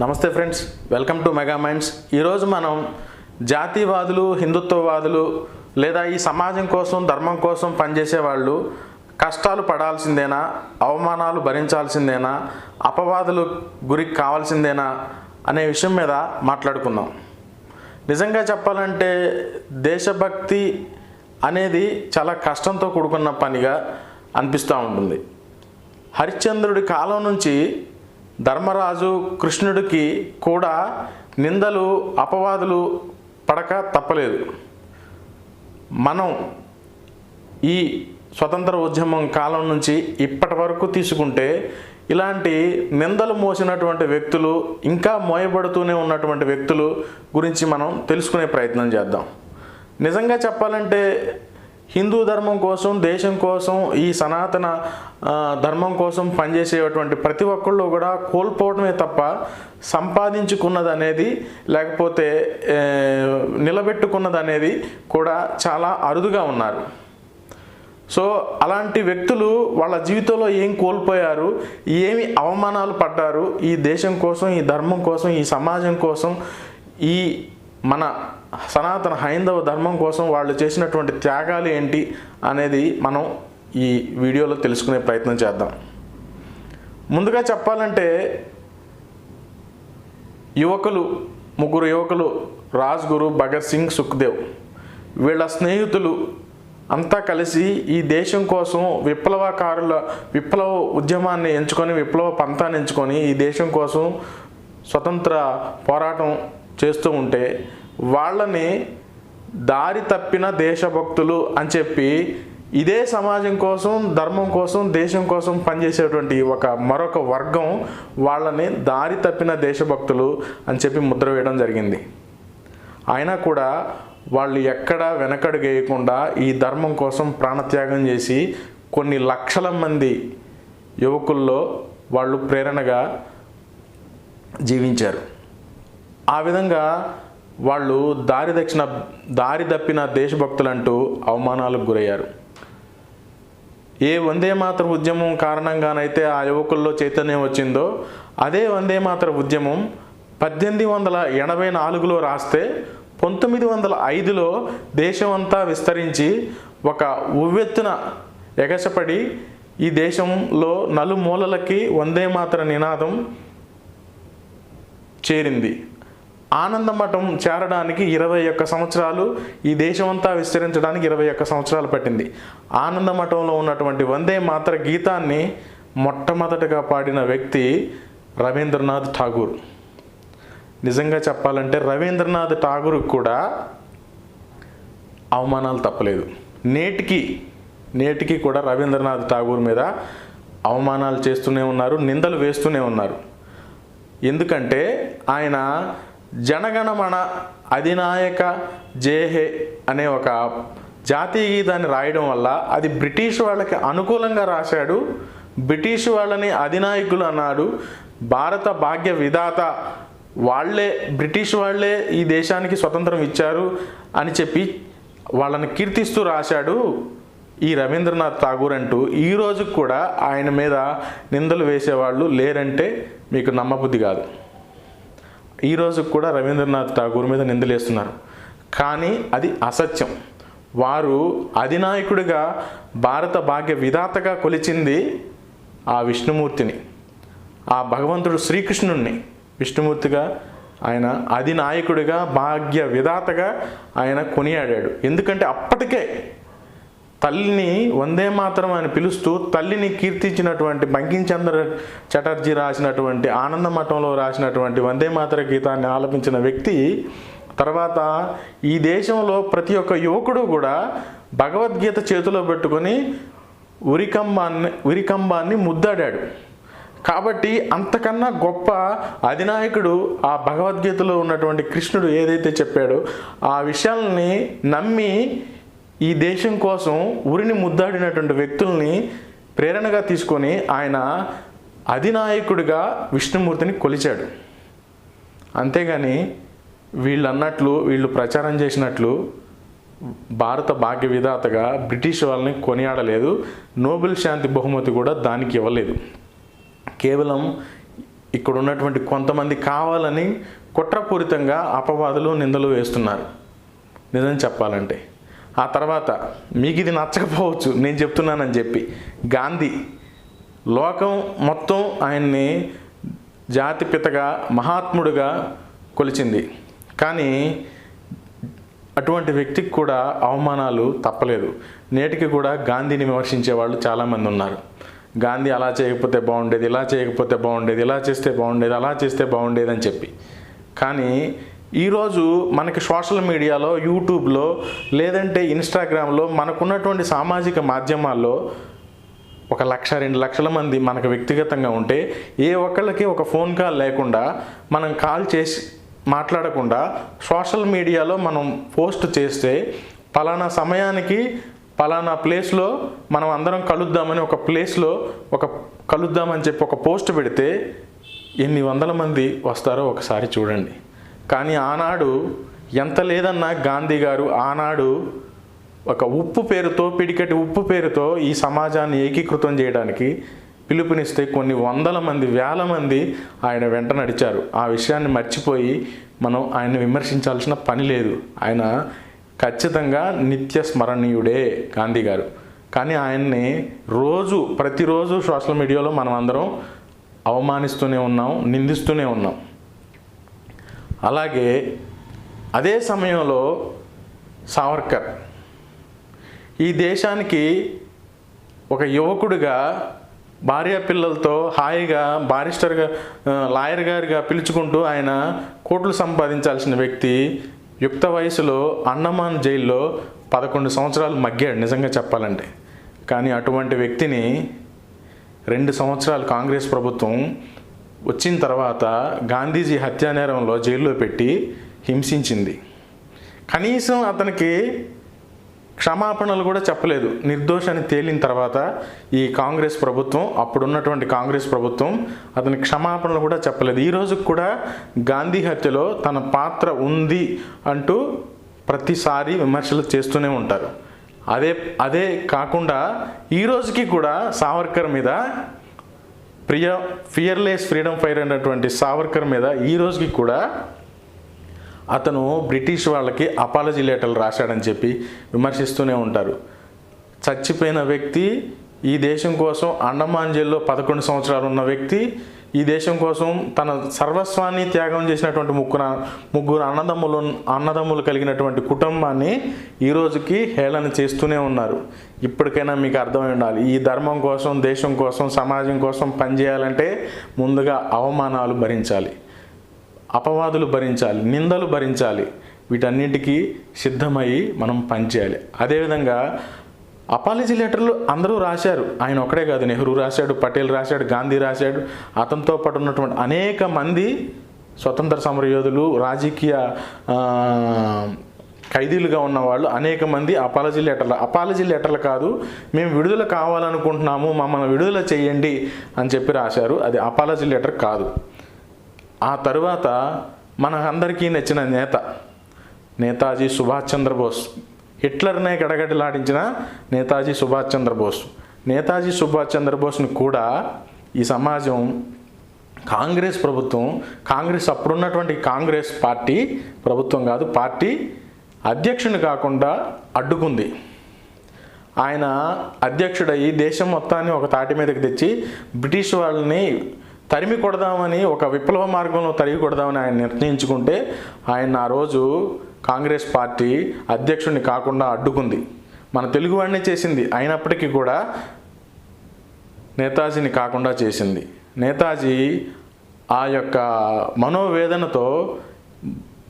నమస్తే friends welcome to mega minds. ఈరోజు మనం జాతివాదులు హిందుత్వవాదులు లేదా ఈ సమాజం కోసం ధర్మం కోసం పనిచేసే వాళ్ళు కష్టాలు పడాల్సిందేనా అవమానాలు భరించాల్సిందేనా అపవాదులు గురికి కావాల్సిందేనా అనే విషయం మీద మాట్లాడుకుందాం. నిజంగా చెప్పాలంటే దేశభక్తి అనేది చాలా కష్టంతో కూడుకున్న పనిగా అనిపిస్తూ ఉంటుంది. హరిశ్చంద్రుడి కాలం నుంచి ధర్మరాజు కృష్ణుడికి కూడా నిందలు అపవాదులు పడక తప్పలేదు. మనం ఈ స్వతంత్ర ఉద్యమం కాలం నుంచి ఇప్పటి వరకు తీసుకుంటే ఇలాంటి నిందలు మోసినటువంటి వ్యక్తులు ఇంకా మోయబడుతూనే ఉన్నటువంటి వ్యక్తులు గురించి మనం తెలుసుకునే ప్రయత్నం చేద్దాం. నిజంగా చెప్పాలంటే హిందూ ధర్మం కోసం దేశం కోసం ఈ సనాతన ధర్మం కోసం పనిచేసేటువంటి ప్రతి ఒక్కళ్ళు కూడా కోల్పోవడమే తప్ప సంపాదించుకున్నది అనేది లేకపోతే నిలబెట్టుకున్నది అనేది కూడా చాలా అరుదుగా ఉన్నారు. సో అలాంటి వ్యక్తులు వాళ్ళ జీవితంలో ఏం కోల్పోయారు ఏమి అవమానాలు పడ్డారు ఈ దేశం కోసం ఈ ధర్మం కోసం ఈ సమాజం కోసం ఈ మన సనాతన హైందవ ధర్మం కోసం వాళ్ళు చేసినటువంటి త్యాగాలు ఏంటి అనేది మనం ఈ వీడియోలో తెలుసుకునే ప్రయత్నం చేద్దాం. ముందుగా చెప్పాలంటే యువకులు ముగ్గురు యువకులు రాజ్గురు భగత్ సింగ్ సుఖ్దేవ్ వీళ్ళ స్నేహితులు అంతా కలిసి ఈ దేశం కోసం విప్లవకారుల విప్లవ ఉద్యమాన్ని ఎంచుకొని విప్లవ పంతాన్ని ఎంచుకొని ఈ దేశం కోసం స్వతంత్ర పోరాటం చేస్తూ ఉంటే వాళ్ళని దారి తప్పిన దేశభక్తులు అని చెప్పి ఇదే సమాజం కోసం ధర్మం కోసం దేశం కోసం పనిచేసేటువంటి ఒక మరొక వర్గం వాళ్ళని దారి తప్పిన దేశభక్తులు అని చెప్పి ముద్ర వేయడం జరిగింది. అయినా కూడా వాళ్ళు ఎక్కడా వెనకడుగేయకుండా ఈ ధర్మం కోసం ప్రాణత్యాగం చేసి కొన్ని లక్షల మంది యువకుల్లో వాళ్ళు ప్రేరణగా జీవించారు. ఆ విధంగా వాళ్ళు దారి దక్షిణ దారి తప్పిన దేశభక్తులంటూ అవమానాలకు గురయ్యారు. ఏ వందే మాతర ఉద్యమం కారణంగానైతే ఆ యువకుల్లో చైతన్యం వచ్చిందో అదే వందే మాతర ఉద్యమం పద్దెనిమిది వందల ఎనభై నాలుగులో రాస్తే పంతొమ్మిది వందల ఐదులో దేశమంతా విస్తరించి ఒక ఉవ్వెత్తున ఎగసపడి ఈ దేశంలో నలుమూలలకి వందే మాతర నినాదం చేరింది. ఆనందమఠం చేరడానికి ఇరవై ఒక్క సంవత్సరాలు ఈ దేశమంతా విస్తరించడానికి ఇరవై ఒక్క సంవత్సరాలు పట్టింది. ఆనందమఠంలో ఉన్నటువంటి వందే మాతర గీతాన్ని మొట్టమొదటగా పాడిన వ్యక్తి రవీంద్రనాథ్ ఠాగూర్. నిజంగా చెప్పాలంటే రవీంద్రనాథ్ ఠాగూర్ కూడా అవమానాలు తప్పలేదు. నేటికి నేటికి కూడా రవీంద్రనాథ్ ఠాగూర్ మీద అవమానాలు చేస్తూనే ఉన్నారు నిందలు వేస్తూనే ఉన్నారు. ఎందుకంటే ఆయన జనగణమన అధినాయక జేహే అనే ఒక జాతీయ గీతాన్ని రాయడం వల్ల అది బ్రిటిష్ వాళ్ళకి అనుకూలంగా రాశాడు. బ్రిటిష్ వాళ్ళని అధినాయకులు అన్నాడు. భారత భాగ్య విధాత వాళ్ళే బ్రిటిష్ వాళ్ళే ఈ దేశానికి స్వతంత్రం ఇచ్చారు అని చెప్పి వాళ్ళని కీర్తిస్తూ రాశాడు ఈ రవీంద్రనాథ్ ఠాగూర్ అంటూ. ఈ రోజు కూడా ఆయన మీద నిందలు వేసేవాళ్ళు లేరంటే మీకు నమ్మబుద్ధి కాదు. ఈ రోజు కూడా రవీంద్రనాథ్ ఠాగూర్ మీద నిందలేస్తున్నారు కానీ అది అసత్యం. వారు అధినాయకుడిగా భారత భాగ్య విధాతగా కొలిచింది ఆ విష్ణుమూర్తిని. ఆ భగవంతుడు శ్రీకృష్ణుణ్ణి విష్ణుమూర్తిగా ఆయన అధినాయకుడిగా భాగ్య విధాతగా ఆయన కొనియాడాడు. ఎందుకంటే అప్పటికే తల్లిని వందే మాత్రం అని పిలుస్తూ తల్లిని కీర్తించినటువంటి బంకించంద్ర చటర్జీ రాసినటువంటి ఆనందమఠంలో రాసినటువంటి వందే మాతర గీతాన్ని ఆలపించిన వ్యక్తి తర్వాత ఈ దేశంలో ప్రతి ఒక్క యువకుడు కూడా భగవద్గీత చేతిలో పెట్టుకొని ఉరికంబాన్ని ఉరికంబాన్ని ముద్దాడాడు. కాబట్టి అంతకన్నా గొప్ప అధినాయకుడు ఆ భగవద్గీతలో ఉన్నటువంటి కృష్ణుడు ఏదైతే చెప్పాడో ఆ విషయాల్ని నమ్మి ఈ దేశం కోసం ఉరిని ముద్దాడినటువంటి వ్యక్తుల్ని ప్రేరణగా తీసుకొని ఆయన అధినాయకుడిగా విష్ణుమూర్తిని కొలిచాడు. అంతేగాని వీళ్ళు అన్నట్లు వీళ్ళు ప్రచారం చేసినట్లు భారత భాగ్య విధాతగా బ్రిటిష్ వాళ్ళని కొనియాడలేదు. నోబెల్ శాంతి బహుమతి కూడా దానికి ఇవ్వలేదు. కేవలం ఇక్కడ ఉన్నటువంటి కొంతమంది కావాలని కుట్రపూరితంగా అపవాదులు నిందలు వేస్తున్నారు. నిజం చెప్పాలంటే. ఆ తర్వాత మీకు ఇది నచ్చకపోవచ్చు నేను చెప్తున్నానని చెప్పి. గాంధీ లోకం మొత్తం ఆయన్ని జాతిపితగా మహాత్ముడుగా కొలిచింది. కానీ అటువంటి వ్యక్తికి కూడా అవమానాలు తప్పలేదు. నేటికి కూడా గాంధీని విమర్శించే వాళ్ళు చాలామంది ఉన్నారు. గాంధీ అలా చేయకపోతే బాగుండేది ఇలా చేయకపోతే బాగుండేది ఇలా చేస్తే బాగుండేది అలా చేస్తే బాగుండేది అని చెప్పి. కానీ ఈరోజు మనకి సోషల్ మీడియాలో యూట్యూబ్లో లేదంటే ఇన్స్టాగ్రామ్లో మనకున్నటువంటి సామాజిక మాధ్యమాల్లో ఒక లక్ష రెండు లక్షల మంది మనకు వ్యక్తిగతంగా ఉంటే ఏ ఒక్కళ్ళకి ఒక ఫోన్ కాల్ లేకుండా మనం కాల్ చేసి మాట్లాడకుండా సోషల్ మీడియాలో మనం పోస్ట్ చేస్తే పలానా సమయానికి పలానా ప్లేస్లో మనం అందరం కలుద్దామని ఒక ప్లేస్లో ఒక కలుద్దామని చెప్పి ఒక పోస్ట్ పెడితే ఎన్ని వందల మంది వస్తారో ఒకసారి చూడండి. కానీ ఆనాడు ఎంత లేదన్నా గాంధీ గారు ఆనాడు ఒక ఉప్పు పేరుతో పిడికటి ఉప్పు పేరుతో ఈ సమాజాన్ని ఏకీకృతం చేయడానికి పిలుపునిస్తే కొన్ని వందల మంది వేల మంది ఆయన వెంట నడిచారు. ఆ విషయాన్ని మర్చిపోయి మనం ఆయన్ని విమర్శించాల్సిన పని లేదు. ఆయన ఖచ్చితంగా నిత్య స్మరణీయుడే గాంధీ గారు. కానీ ఆయన్ని రోజు ప్రతిరోజు సోషల్ మీడియాలో మనం అందరం అవమానిస్తూనే ఉన్నాం నిందిస్తూనే ఉన్నాం. అలాగే అదే సమయంలో సావర్కర్ ఈ దేశానికి ఒక యువకుడిగా భార్య పిల్లలతో హాయిగా బారిస్టర్గా లాయర్ గారిగా పిలుచుకుంటూ ఆయన కోట్లు సంపాదించాల్సిన వ్యక్తి యుక్త వయసులో అండమాన్ జైల్లో పదకొండు సంవత్సరాలు మగ్గాడు నిజంగా చెప్పాలంటే. కానీ అటువంటి వ్యక్తిని రెండు సంవత్సరాలు కాంగ్రెస్ ప్రభుత్వం వచ్చిన తర్వాత గాంధీజీ హత్యానేరంలో జైల్లో పెట్టి హింసించింది. కనీసం అతనికి క్షమాపణలు కూడా చెప్పలేదు. నిర్దోషాన్ని తేలిన తర్వాత ఈ కాంగ్రెస్ ప్రభుత్వం అప్పుడున్నటువంటి కాంగ్రెస్ ప్రభుత్వం అతని క్షమాపణలు కూడా చెప్పలేదు. ఈ కూడా గాంధీ హత్యలో తన పాత్ర ఉంది అంటూ ప్రతిసారి విమర్శలు చేస్తూనే ఉంటారు. అదే అదే కాకుండా ఈ రోజుకి కూడా సావర్కర్ మీద ప్రియ ఫియర్లెస్ ఫ్రీడమ్ ఫైర్ అనేటువంటి సావర్కర్ మీద ఈ రోజుకి కూడా అతను బ్రిటిష్ వాళ్ళకి అపాలజీ లెటర్లు రాశాడని చెప్పి విమర్శిస్తూనే ఉంటారు. చచ్చిపోయిన వ్యక్తి ఈ దేశం కోసం అండమాన్ జైల్లో పదకొండు సంవత్సరాలు ఉన్న వ్యక్తి ఈ దేశం కోసం తన సర్వస్వాన్ని త్యాగం చేసినటువంటి ముగ్గురు ముగ్గురు అన్నదమ్ములు అన్నదమ్ములు కలిగినటువంటి కుటుంబాన్ని ఈ రోజుకి హేళన చేస్తూనే ఉన్నారు. ఇప్పటికైనా మీకు అర్థమై ఉండాలి. ఈ ధర్మం కోసం దేశం కోసం సమాజం కోసం పనిచేయాలంటే ముందుగా అవమానాలు భరించాలి. అపవాదులు భరించాలి. నిందలు భరించాలి. వీటన్నిటికీ సిద్ధమయ్యి మనం పనిచేయాలి అదేవిధంగా అపాలజీ లెటర్లు అందరూ రాశారు. ఆయన ఒక్కడే కాదు నెహ్రూ రాశాడు పటేల్ రాశాడు గాంధీ రాశాడు. అతనితో పాటు ఉన్నటువంటి అనేక మంది స్వతంత్ర సమరయోధులు రాజకీయ ఖైదీలుగా ఉన్న వాళ్ళు అనేక మంది అపాలజీ లెటర్లు. అపాలజీ లెటర్లు కాదు మేము విడుదల కావాలనుకుంటున్నాము మమ్మల్ని విడుదల చేయండి అని చెప్పి రాశారు. అది అపాలజీ లెటర్ కాదు. ఆ తరువాత మన అందరికీ నచ్చిన నేత నేతాజీ సుభాష్ చంద్రబోస్. హిట్లర్నే గడగడలాడించిన నేతాజీ సుభాష్ చంద్రబోస్. నేతాజీ సుభాష్ చంద్రబోస్ని కూడా ఈ సమాజం కాంగ్రెస్ ప్రభుత్వం కాంగ్రెస్ అప్పుడున్నటువంటి కాంగ్రెస్ పార్టీ ప్రభుత్వం కాదు పార్టీ అధ్యక్షుని కాకుండా అడ్డుకుంది. ఆయన అధ్యక్షుడయ్యి దేశం మొత్తాన్ని ఒక తాటి మీదకి తెచ్చి బ్రిటిష్ వాళ్ళని తరిమి కొడదామని ఒక విప్లవ మార్గంలో తరిగి కొడదామని ఆయన నిర్ణయించుకుంటే ఆయన ఆ రోజు కాంగ్రెస్ పార్టీ అధ్యక్షుడిని కాకుండా అడ్డుకుంది. మన తెలుగువాడినే చేసింది. అయినప్పటికీ కూడా నేతాజీని కాకుండా చేసింది. నేతాజీ ఆ యొక్క మనోవేదనతో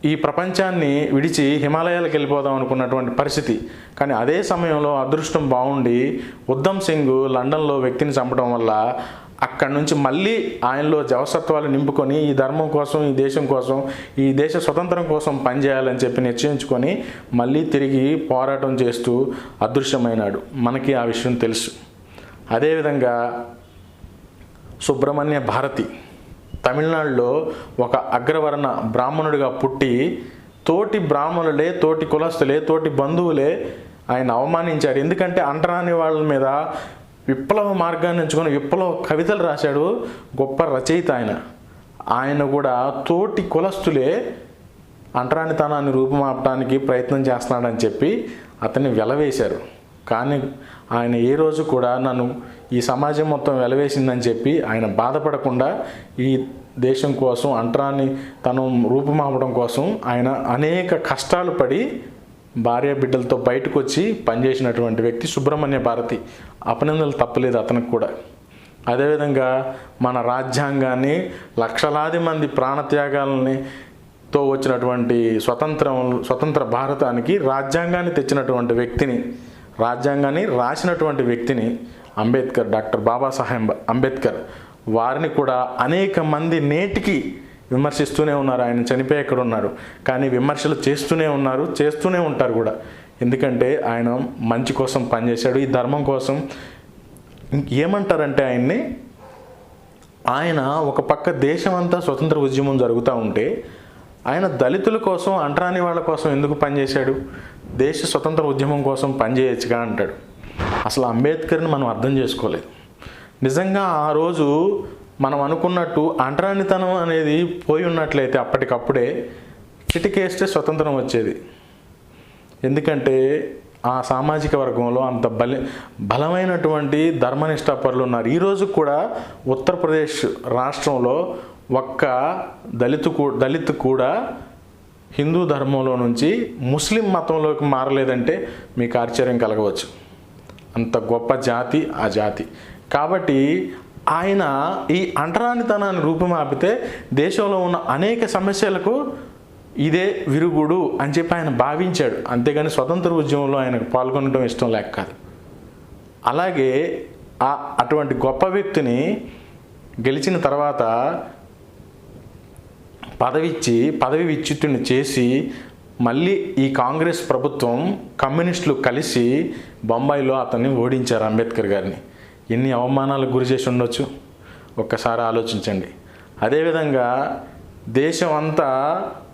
ఈ ప్రపంచాన్ని విడిచి హిమాలయాలకు వెళ్ళిపోదాం అనుకున్నటువంటి పరిస్థితి. కానీ అదే సమయంలో అదృష్టం బాగుండి ఉద్దమ్ సింగ్ లండన్లో వ్యక్తిని చంపడం వల్ల అక్కడి నుంచి మళ్ళీ ఆయనలో జవసత్వాలు నింపుకొని ఈ ధర్మం కోసం ఈ దేశం కోసం ఈ దేశ స్వతంత్రం కోసం పనిచేయాలని చెప్పి నిశ్చయించుకొని మళ్ళీ తిరిగి పోరాటం చేస్తూ అదృశ్యమైనాడు. మనకి ఆ విషయం తెలుసు. అదేవిధంగా సుబ్రహ్మణ్య భారతి తమిళనాడులో ఒక అగ్రవర్ణ బ్రాహ్మణుడిగా పుట్టి తోటి బ్రాహ్మణులే తోటి కులస్తులే తోటి బంధువులే ఆయన అవమానించారు. ఎందుకంటే అంటరాని వాళ్ళ మీద విప్లవ మార్గాన్ని ఎంచుకొని విప్లవ కవితలు రాశాడు గొప్ప రచయిత ఆయన. ఆయన కూడా తోటి కులస్తులే అంటరానితనాన్ని రూపుమాపడానికి ప్రయత్నం చేస్తున్నాడని చెప్పి అతన్ని వెలవేశారు. కానీ ఆయన ఏ రోజు కూడా నన్ను ఈ సమాజం మొత్తం వెలవేసిందని చెప్పి ఆయన బాధపడకుండా ఈ దేశం కోసం అంటరాన్ని తను రూపుమాపడం కోసం ఆయన అనేక కష్టాలు పడి భార్య బిడ్డలతో బయటకు వచ్చి పనిచేసినటువంటి వ్యక్తి సుబ్రహ్మణ్య భారతి. అపనిందలు తప్పలేదు అతనికి కూడా. అదేవిధంగా మన రాజ్యాంగాన్ని లక్షలాది మంది ప్రాణత్యాగాలని తో వచ్చినటువంటి స్వతంత్రం స్వతంత్ర భారతానికి రాజ్యాంగాన్ని తెచ్చినటువంటి వ్యక్తిని రాజ్యాంగాన్ని రాసినటువంటి వ్యక్తిని అంబేద్కర్ డాక్టర్ బాబాసాహెబ్ అంబేద్కర్. వారిని కూడా అనేక మంది నేటికి విమర్శిస్తూనే ఉన్నారు. ఆయన చనిపోయి ఎక్కడ ఉన్నారు? కానీ విమర్శలు చేస్తూనే ఉన్నారు చేస్తూనే ఉంటారు కూడా. ఎందుకంటే ఆయన మంచి కోసం పనిచేశాడు. ఈ ధర్మం కోసం ఏమంటారంటే ఆయన్ని? ఆయన ఒక పక్క దేశం అంతా స్వతంత్ర ఉద్యమం జరుగుతూ ఉంటే ఆయన దళితుల కోసం అంటరాని వాళ్ళ కోసం ఎందుకు పనిచేశాడు? దేశ స్వతంత్ర ఉద్యమం కోసం పనిచేయచ్చుగా అంటాడు. అసలు అంబేద్కర్ని మనం అర్థం చేసుకోలేదు. నిజంగా ఆ రోజు మనం అనుకున్నట్టు అంటరానితనం అనేది పోయి ఉన్నట్లయితే అప్పటికప్పుడే చిటికేస్తే స్వతంత్రం వచ్చేది. ఎందుకంటే ఆ సామాజిక వర్గంలో అంత బలి బలమైనటువంటి ధర్మనిష్టాపరులు ఉన్నారు. ఈరోజు కూడా ఉత్తరప్రదేశ్ రాష్ట్రంలో ఒక్క దళితు దళిత్ కూడా హిందూ ధర్మంలో నుంచి ముస్లిం మతంలోకి మారలేదంటే మీకు ఆశ్చర్యం కలగవచ్చు. అంత గొప్ప జాతి ఆ జాతి. కాబట్టి ఆయన ఈ అంటరానితనాన్ని రూపుమాపితే దేశంలో ఉన్న అనేక సమస్యలకు ఇదే విరుగుడు అని చెప్పి ఆయన భావించాడు. అంతేగాని స్వతంత్ర ఉద్యమంలో ఆయనకు పాల్గొనడం ఇష్టం లేక కాదు. అలాగే ఆ అటువంటి గొప్ప వ్యక్తిని గెలిచిన తర్వాత పదవిచ్చి పదవి విచ్యుతుని చేసి మళ్ళీ ఈ కాంగ్రెస్ ప్రభుత్వం కమ్యూనిస్టులు కలిసి బొంబాయిలో అతన్ని ఓడించారు అంబేద్కర్ గారిని. ఎన్ని అవమానాలకు గురి చేసి ఉండొచ్చు? ఒక్కసారి ఆలోచించండి. అదేవిధంగా దేశం అంతా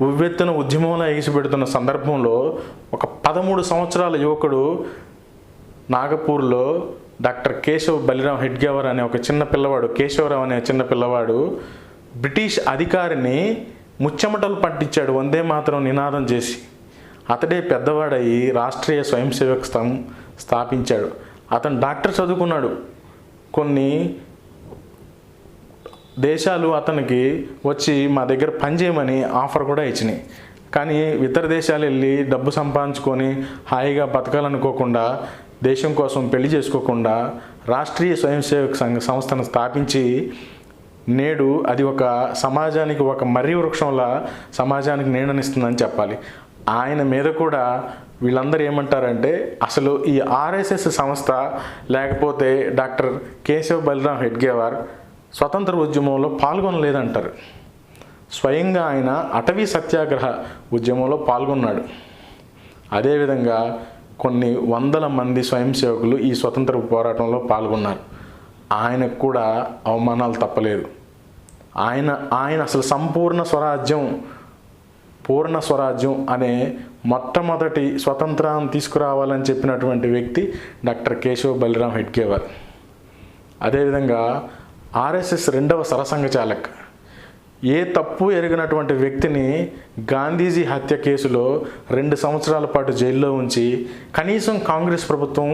ఉవ్వెత్తున ఉద్యమంలో ఎగిసిపెడుతున్న సందర్భంలో ఒక పదమూడు సంవత్సరాల యువకుడు నాగపూర్లో డాక్టర్ కేశవ్ బలిరామ్ హెడ్గేవర్ అనే ఒక చిన్న పిల్లవాడు కేశవరావు అనే చిన్న పిల్లవాడు బ్రిటిష్ అధికారిని ముచ్చెమటలు పట్టించాడు వందే మాత్రం నినాదం చేసి. అతడే పెద్దవాడయి రాష్ట్రీయ స్వయం సేవక స్థాపించాడు. అతను డాక్టర్ చదువుకున్నాడు. కొన్ని దేశాలు అతనికి వచ్చి మా దగ్గర పనిచేయమని ఆఫర్ కూడా ఇచ్చినాయి. కానీ ఇతర దేశాలు వెళ్ళి డబ్బు సంపాదించుకొని హాయిగా బతకాలనుకోకుండా దేశం కోసం పెళ్ళి చేసుకోకుండా రాష్ట్రీయ స్వయం సేవక సంఘ సంస్థను స్థాపించి నేడు అది ఒక సమాజానికి ఒక మర్రి వృక్షంలా సమాజానికి నీడనిస్తుందని చెప్పాలి. ఆయన మీద కూడా వీళ్ళందరూ ఏమంటారంటే అసలు ఈ ఆర్ఎస్ఎస్ సంస్థ లేకపోతే డాక్టర్ కేశవ్ బలరాం హెడ్గేవార్ స్వతంత్ర ఉద్యమంలో పాల్గొనలేదంటారు. స్వయంగా ఆయన అటవీ సత్యాగ్రహ ఉద్యమంలో పాల్గొన్నాడు. అదేవిధంగా కొన్ని వందల మంది స్వయం సేవకులు ఈ స్వతంత్ర పోరాటంలో పాల్గొన్నారు. ఆయనకు కూడా అవమానాలు తప్పలేదు. ఆయన ఆయన అసలు సంపూర్ణ స్వరాజ్యం పూర్ణ స్వరాజ్యం అనే మొట్టమొదటి స్వతంత్రాన్ని తీసుకురావాలని చెప్పినటువంటి వ్యక్తి డాక్టర్ కేశవ్ బలిరామ్ హెడ్గేవర్. అదేవిధంగా ఆర్ఎస్ఎస్ రెండవ సరసంఘ చాలక్. ఏ తప్పు ఎరిగినటువంటి వ్యక్తిని గాంధీజీ హత్య కేసులో రెండు సంవత్సరాల పాటు జైల్లో ఉంచి కనీసం కాంగ్రెస్ ప్రభుత్వం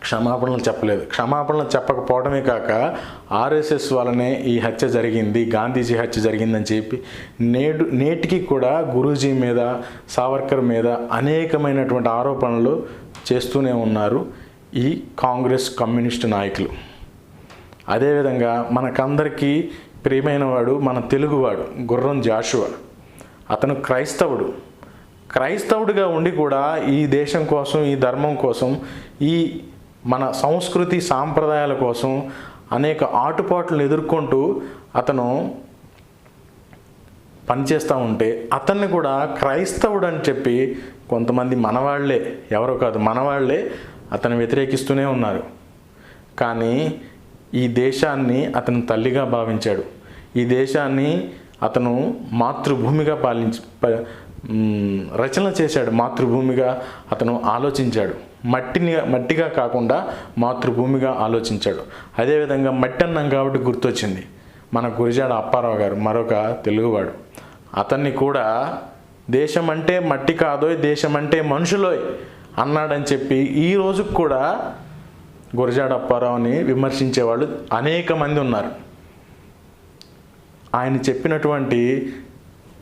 క్షమాపణలు చెప్పలేదు. క్షమాపణలు చెప్పకపోవడమే కాక ఆర్ఎస్ఎస్ వల్లనే ఈ హత్య జరిగింది గాంధీజీ హత్య జరిగిందని చెప్పి నేడు నేటికి కూడా గురూజీ మీద సావర్కర్ మీద అనేకమైనటువంటి ఆరోపణలు చేస్తూనే ఉన్నారు ఈ కాంగ్రెస్ కమ్యూనిస్టు నాయకులు. అదేవిధంగా మనకందరికీ ప్రియమైన వాడు మన తెలుగువాడు గుర్రం జాషువా. అతను క్రైస్తవుడు. క్రైస్తవుడిగా ఉండి కూడా ఈ దేశం కోసం ఈ ధర్మం కోసం ఈ మన సంస్కృతి సాంప్రదాయాల కోసం అనేక ఆటుపాట్లను ఎదుర్కొంటూ అతను పనిచేస్తూ ఉంటే అతన్ని కూడా క్రైస్తవుడు అని చెప్పి కొంతమంది మనవాళ్ళే ఎవరో కాదు మనవాళ్ళే అతను వ్యతిరేకిస్తూనే ఉన్నారు. కానీ ఈ దేశాన్ని అతను తల్లిగా భావించాడు. ఈ దేశాన్ని అతను మాతృభూమిగా పాలించి ప- రచన చేశాడు. మాతృభూమిగా అతను ఆలోచించాడు. మట్టిని మట్టిగా కాకుండా మాతృభూమిగా ఆలోచించాడు. అదేవిధంగా మట్టి అన్నం కాబట్టి గుర్తొచ్చింది. మన గురిజాడ అప్పారావు గారు మరొక తెలుగువాడు. అతన్ని కూడా దేశం అంటే మట్టి కాదోయ్ దేశం అంటే మనుషులోయ్ అన్నాడని చెప్పి ఈ రోజుకు కూడా గురజాడ అప్పారావుని విమర్శించే వాళ్ళు అనేక మంది ఉన్నారు. ఆయన చెప్పినటువంటి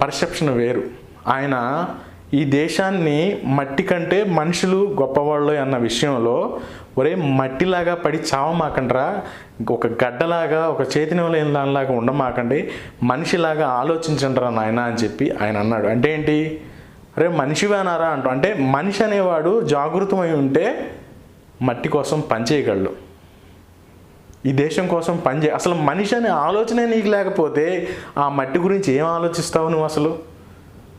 పర్సెప్షన్ వేరు. ఆయన ఈ దేశాన్ని మట్టి కంటే మనుషులు గొప్పవాళ్ళు అన్న విషయంలో ఒరే మట్టిలాగా పడి చావమాకండ్రా ఒక గడ్డలాగా ఒక చేతిని లేని దానిలాగా ఉండమాకండి మనిషిలాగా ఆలోచించండిరా నాయన అని చెప్పి ఆయన అన్నాడు. అంటే ఏంటి? అరే మనిషివేనారా అంటూ అంటే మనిషి అనేవాడు జాగృతమై ఉంటే మట్టి కోసం పనిచేయగలడు ఈ దేశం కోసం పనిచే అసలు మనిషి అనే ఆలోచనే నీకు లేకపోతే ఆ మట్టి గురించి ఏం ఆలోచిస్తావు నువ్వు అసలు?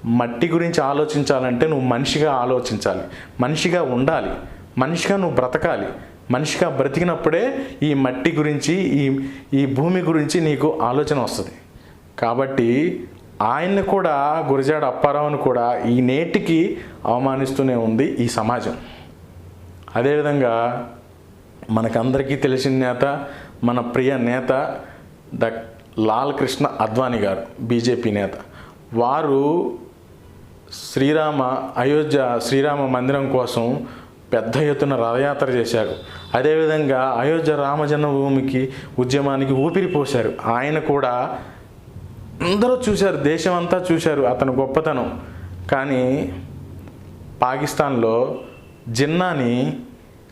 మట్టి గురించి ఆలోచించాలంటే నువ్వు మనిషిగా ఆలోచించాలి. మనిషిగా ఉండాలి. మనిషిగా నువ్వు బ్రతకాలి. మనిషిగా బ్రతికినప్పుడే ఈ మట్టి గురించి ఈ ఈ భూమి గురించి నీకు ఆలోచన వస్తుంది. కాబట్టి ఆయన్ని కూడా గురజాడ అప్పారావుని కూడా ఈ నేటికి అవమానిస్తూనే ఉంది ఈ సమాజం. అదేవిధంగా మనకందరికీ తెలిసిన నేత మన ప్రియ నేత ద లాల్ కృష్ణ అద్వానీ గారు బీజేపీ నేత. వారు శ్రీరామ అయోధ్య శ్రీరామ మందిరం కోసం పెద్ద ఎత్తున రథయాత్ర చేశారు. అదేవిధంగా అయోధ్య రామ జన్మభూమికి ఉద్యమానికి ఊపిరి పోశారు. ఆయన కూడా అందరూ చూశారు దేశం అంతా చూశారు అతని గొప్పతనం. కానీ పాకిస్తాన్లో జిన్నాని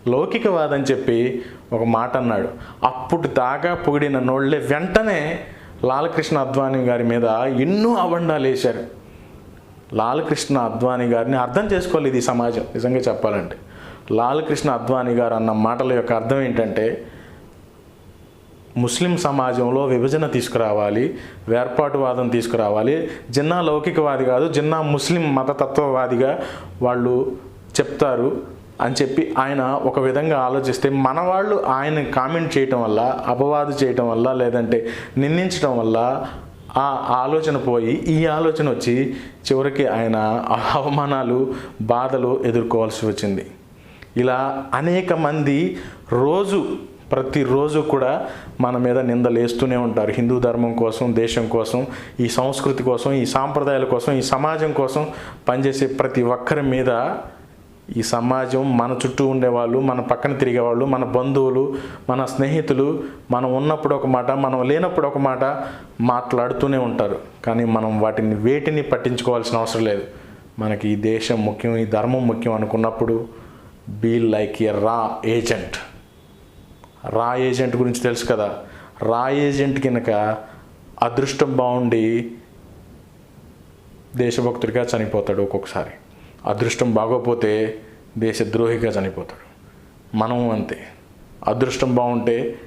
లౌకికవాదని చెప్పి ఒక మాట అన్నాడు. అప్పుడు దాకా పొగిడిన నోళ్ళే వెంటనే లాలకృష్ణ అద్వానీ గారి మీద ఎన్నో అబండాలు వేశారు లాలకృష్ణ అద్వానీ గారిని అర్థం చేసుకోలేదు ఈ సమాజం నిజంగా చెప్పాలంటే. లాలకృష్ణ అద్వానీ గారు అన్న మాటల యొక్క అర్థం ఏంటంటే ముస్లిం సమాజంలో విభజన తీసుకురావాలి వేర్పాటువాదం తీసుకురావాలి. జిన్నా లౌకికవాది కాదు జిన్నా ముస్లిం మతతత్వవాదిగా వాళ్ళు చెప్తారు అని చెప్పి ఆయన ఒక విధంగా ఆలోచిస్తే మన వాళ్ళు ఆయన కామెంట్ చేయటం వల్ల అపవాదు చేయటం వల్ల లేదంటే నిందించడం వల్ల ఆ ఆలోచన పోయి ఈ ఆలోచన వచ్చి చివరికి ఆయన అవమానాలు బాధలు ఎదుర్కోవాల్సి వచ్చింది. ఇలా అనేక మంది రోజు ప్రతిరోజు కూడా మన మీద నిందలేస్తూనే ఉంటారు. హిందూ ధర్మం కోసం దేశం కోసం ఈ సంస్కృతి కోసం ఈ సాంప్రదాయాల కోసం ఈ సమాజం కోసం పనిచేసే ప్రతి ఒక్కరి మీద ఈ సమాజం మన చుట్టూ ఉండేవాళ్ళు మన పక్కన తిరిగేవాళ్ళు మన బంధువులు మన స్నేహితులు మనం ఉన్నప్పుడు ఒక మాట మనం లేనప్పుడు ఒక మాట మాట్లాడుతూనే ఉంటారు. కానీ మనం వాటిని వేటిని పట్టించుకోవాల్సిన అవసరం లేదు. మనకి ఈ దేశం ముఖ్యం ఈ ధర్మం ముఖ్యం అనుకున్నప్పుడు బీ లైక్ ఏ రా ఏజెంట్ రా ఏజెంట్ గురించి తెలుసు కదా? రా ఏజెంట్ కనుక అదృష్టం బాగుండి దేశభక్తుడిగా చనిపోతాడు ఒక్కొక్కసారి. అదృష్టం బాగోపోతే దేశద్రోహిగా చనిపోతాడు. మనం అంతే. అదృష్టం బాగుంటే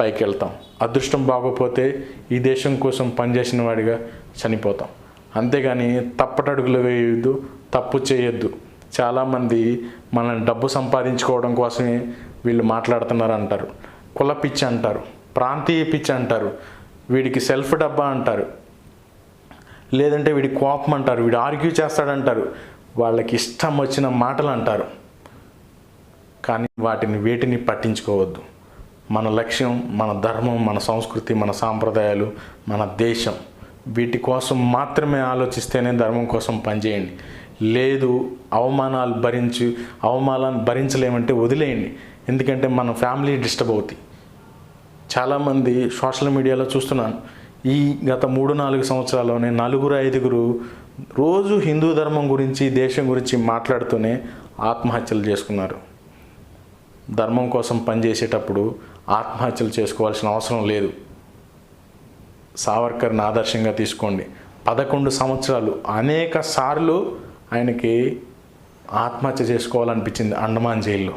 పైకి వెళ్తాం అదృష్టం బాగోపోతే ఈ దేశం కోసం పనిచేసిన వాడిగా చనిపోతాం. అంతేగాని తప్పటడుగులు వేయొద్దు తప్పు చేయొద్దు. చాలామంది మనల్ని డబ్బు సంపాదించుకోవడం కోసమే వీళ్ళు మాట్లాడుతున్నారు అంటారు కుల పిచ్చి అంటారు. ప్రాంతీయ పిచ్చి అంటారు. వీడికి సెల్ఫ్ డబ్బా అంటారు. లేదంటే వీడి కోపం అంటారు. వీడు ఆర్గ్యూ చేస్తాడంటారు. వాళ్ళకి ఇష్టం వచ్చిన మాటలు అంటారు. కానీ వాటిని వేటిని పట్టించుకోవద్దు. మన లక్ష్యం మన ధర్మం మన సంస్కృతి మన సాంప్రదాయాలు మన దేశం. వీటి కోసం మాత్రమే ఆలోచిస్తేనే ధర్మం కోసం పనిచేయండి. లేదు అవమానాలు భరించి అవమానాలను భరించలేమంటే వదిలేయండి. ఎందుకంటే మన ఫ్యామిలీ డిస్టర్బ్ అవుతాయి. చాలామంది సోషల్ మీడియాలో చూస్తున్నాను. ఈ గత మూడు నాలుగు సంవత్సరాల్లోనే నలుగురు ఐదుగురు రోజు హిందూ ధర్మం గురించి దేశం గురించి మాట్లాడుతూనే ఆత్మహత్యలు చేసుకున్నారు. ధర్మం కోసం పనిచేసేటప్పుడు ఆత్మహత్యలు చేసుకోవాల్సిన అవసరం లేదు. సావర్కర్ని ఆదర్శంగా తీసుకోండి. పదకొండు సంవత్సరాలు అనేక సార్లు ఆయనకి ఆత్మహత్య చేసుకోవాలనిపించింది అండమాన్ జైల్లో.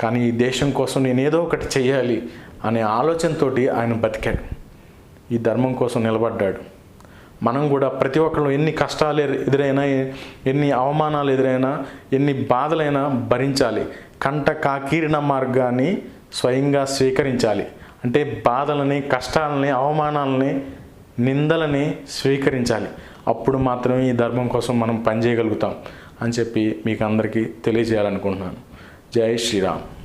కానీ ఈ దేశం కోసం నేను ఏదో ఒకటి చేయాలి అనే ఆలోచనతోటి ఆయన బతికాడు. ఈ ధర్మం కోసం నిలబడ్డాడు. మనం కూడా ప్రతి ఒక్కళ్ళు ఎన్ని కష్టాలు ఎదురైనా ఎన్ని అవమానాలు ఎదురైనా ఎన్ని బాధలైనా భరించాలి. కంట కాకీరిన మార్గాన్ని స్వయంగా స్వీకరించాలి. అంటే బాధలని కష్టాలని అవమానాలని నిందలని స్వీకరించాలి. అప్పుడు మాత్రమే ఈ ధర్మం కోసం మనం పనిచేయగలుగుతాం అని చెప్పి మీకు అందరికీ తెలియజేయాలనుకుంటున్నాను. జై శ్రీరామ్.